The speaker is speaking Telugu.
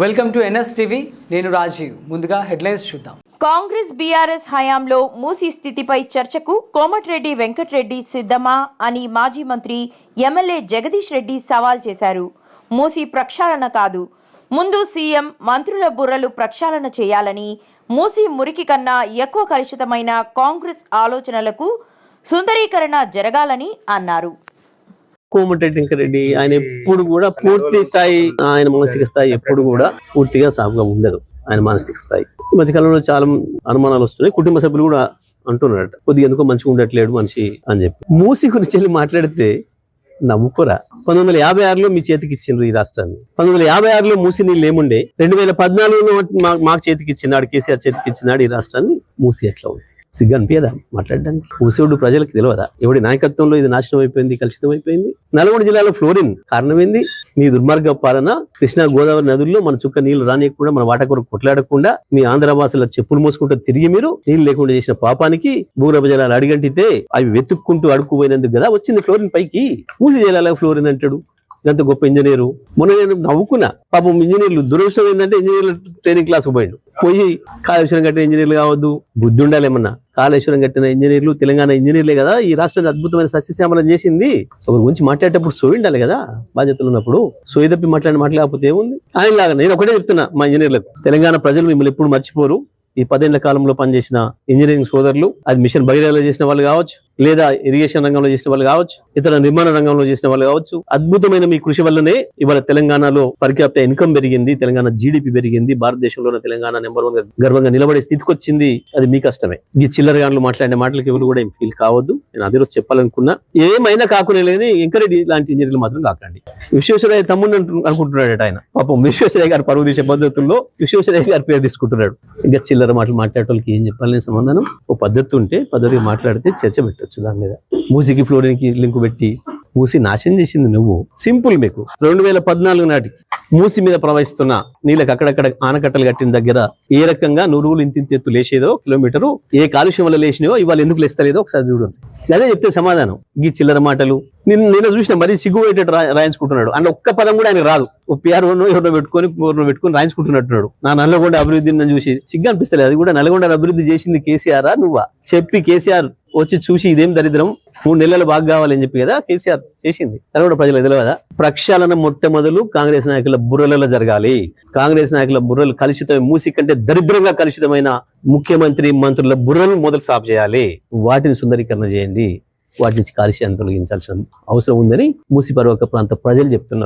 Welcome to NS TV. నేను రాజీవ్. ముందుగా హెడ్లైన్స్ చూద్దాం. కాంగ్రెస్ బీఆర్ఎస్ హయాంలో మూసీ స్థితిపై చర్చకు కోమటిరెడ్డి వెంకటరెడ్డి సిద్ధమా అని మాజీ మంత్రి ఎమ్మెల్యే జగదీష్ రెడ్డి సవాల్ చేశారు. మూసీ ప్రక్షాళన కాదు. ముందు సీఎం మంత్రుల బుర్రలు ప్రక్షాళన చేయాలని మూసీ మురికి కన్నా ఎక్కువ కలుషితమైన కాంగ్రెస్ ఆలోచనలకు సుందరీకరణ జరగాలని అన్నారు. కోమటిరెడ్డి ఆయన ఎప్పుడు కూడా పూర్తి స్థాయి ఆయన మానసిక స్థాయి ఎప్పుడు కూడా పూర్తిగా సాగుగా ఉండదు ఆయన మానసిక స్థాయి. ఈ మధ్యకాలంలో చాలా అనుమానాలు వస్తున్నాయి. కుటుంబ సభ్యులు కూడా అంటున్నారట కొద్దిగా ఎందుకో మంచిగా ఉండట్లేడు మనిషి అని చెప్పి. మూసి గురించి వెళ్ళి మాట్లాడితే నవ్వుకోరా? పంతొమ్మిది వందల యాభై ఆరులో మీ చేతికి ఇచ్చిండ్రు ఈ రాష్ట్రాన్ని. పంతొమ్మిది వందల యాభై ఆరులో మూసి నీళ్ళు ఏముండే? రెండు వేల పద్నాలుగులో మా- మాకు చేతికి ఇచ్చినాడు కేసీఆర్ చేతికి ఇచ్చినాడు ఈ రాష్ట్రాన్ని. మూసి ఎట్లా ఉంది? సిగ్గు అనిపించదా మాట్లాడడానికి? మూసేవుడు ప్రజలకు తెలియదా ఎవడి నాయకత్వంలో ఇది నాశనం అయిపోయింది కలుషితం అయిపోయింది? నల్గొండ జిల్లాలో ఫ్లోరిన్ కారణం ఏంది మీ దుర్మార్గ పాలన కృష్ణా గోదావరి నదుల్లో మన చుక్క నీళ్ళు రానియకుండా మన వాట కొరకు కొట్లాడకుండా మీ ఆంధ్రవాసుల చెప్పులు మోసుకుంటూ తిరిగి మీరు నీళ్ళు లేకుండా చేసిన పాపానికి భూగర్భ జలాలు అడిగంటితే అవి వెతుక్కుంటూ అడుక్కుపోయినందుకు కదా వచ్చింది ఫ్లోరిన్ పైకి. మూసి జలాల ఫ్లోరిన్ అంటాడు. ఎంత గొప్ప ఇంజనీరు. మొన్న నేను నవ్వుకున్నా. పాపం ఇంజనీర్లు దురదృష్టం ఏంటంటే ఇంజనీర్లు ట్రైనింగ్ క్లాస్ పోయిండు. పోయి కాళేశ్వరం కట్టిన ఇంజనీర్లు కావద్దు బుద్ధి ఉండాలి ఏమన్నా. కాళేశ్వరం కట్టిన ఇంజనీర్లు తెలంగాణ ఇంజనీర్లే కదా. ఈ రాష్ట్రాన్ని అద్భుతమైన సస్యశ్యామలం చేసింది. ఒకరి గురించి మాట్లాడేటప్పుడు సోయి ఉండాలి కదా బాధ్యతలు ఉన్నప్పుడు. సోయి తప్పి మాట్లాడి మాట్లాడకపోతే ఏముంది? ఆయన లాగా నేను ఒకటే చెప్తున్నా మా ఇంజనీర్లకు. తెలంగాణ ప్రజలు మిమ్మల్ని ఎప్పుడు మర్చిపోరు. ఈ పదేళ్ళ కాలంలో పనిచేసిన ఇంజనీరింగ్ సోదరులు అది మిషన్ బహిరాలో చేసిన వాళ్ళు కావచ్చు లేదా ఇరిగేషన్ రంగంలో చేసిన వాళ్ళు కావచ్చు ఇతర నిర్మాణ రంగంలో చేసిన వాళ్ళు కావచ్చు అద్భుతమైన మీ కృషి వల్లనే ఇవాళ తెలంగాణలో పరిక్యాప్ట ఇన్కమ్ పెరిగింది తెలంగాణ జీడిపి పెరిగింది భారతదేశంలోనే తెలంగాణ నెంబర్ వన్ గర్వంగా నిలబడే స్థితికి వచ్చింది అది మీ కష్టమే. ఈ చిల్లర గాన్లు మాట్లాడే మాటలకు ఎవరు కూడా ఫీల్ కావద్దు. నేను అదే రోజు చెప్పాలనుకున్నా. ఏమైనా కాకుండా లేని ఎంకరెడ్డి లాంటి ఇంజనీర్లు మాత్రం కాకండి. విశ్వేశ్వరయ్య తమ్ముడు అనుకుంటున్నాడు ఆయన. పాపం విశ్వేశ్వరయ్య గారు పరువు తీసే పద్ధతుల్లో విశ్వేశ్వరయ్య గారి పేరు తీసుకుంటున్నాడు. ఇంకా చిల్లర మాటలు మాట్లాడేటోళ్ళకి ఏం చెప్పాలని సమాధానం? ఓ పద్ధతి ఉంటే పద్ధతిగా మాట్లాడితే చర్చ పెట్టచ్చు. దాని మీద. మూసికి ఫ్లోరింగ్కి లింక్ పెట్టి మూసి నాశనం చేసింది నువ్వు. సింపుల్ మీకు. రెండు వేల పద్నాలుగు నాటికి మూసి మీద ప్రవహిస్తున్న నీళ్ళకి అక్కడక్కడ ఆనకట్టలు కట్టిన దగ్గర ఏ రకంగా నురువులు ఇంత ఎత్తు లేచేదో కిలోమీటరు ఏ కాలుష్యం వల్ల లేచినాయో ఇవాళ ఎందుకు లేస్తలేదో ఒకసారి చూడండి. అదే చెప్తే సమాధానం. ఈ చిల్లర మాటలు. నిన్న నేను చూసిన మరీ సిగ్గు రాయించుకుంటున్నాడు. అంటే ఒక్క పదం కూడా ఆయనకు రాదు. ఓ పిఆర్ఓనో ఎవరినో పెట్టుకొని ఎవరినో పెట్టుకొని రాయించుకుంటున్నట్టున్నాడు. నా నల్లగొండ అభివృద్ధిని నన్ను చూసి సిగ్గు అనిపిస్తలేదు. అది కూడా నల్లగొండ అభివృద్ధి చేసింది కేసీఆర్ నువ్వా? చెప్పి కేసీఆర్ వచ్చి చూసి ఇదేం దరిద్రం? మూడు నెలలు బాగా కావాలని చెప్పి కదా కేసీఆర్ చేసింది. నల్గొండ ప్రజలకు తెలియదా? ప్రక్షాళన మొట్టమొదలు కాంగ్రెస్ నాయకుల బుర్రలలో జరగాలి. కాంగ్రెస్ నాయకుల బుర్రలు కలుషితమైన మూసి కంటే దరిద్రంగా కలుషితమైన ముఖ్యమంత్రి మంత్రుల బుర్రలను మొదలు సాఫ్ చేయాలి. వాటిని సుందరీకరణ చేయండి. వాటి నుంచి కాలుష్యాన్ని తొలగించాల్సిన అవసరం ఉందని మూసి పర్వక ప్రాంత ప్రజలు చెప్తున్నారు.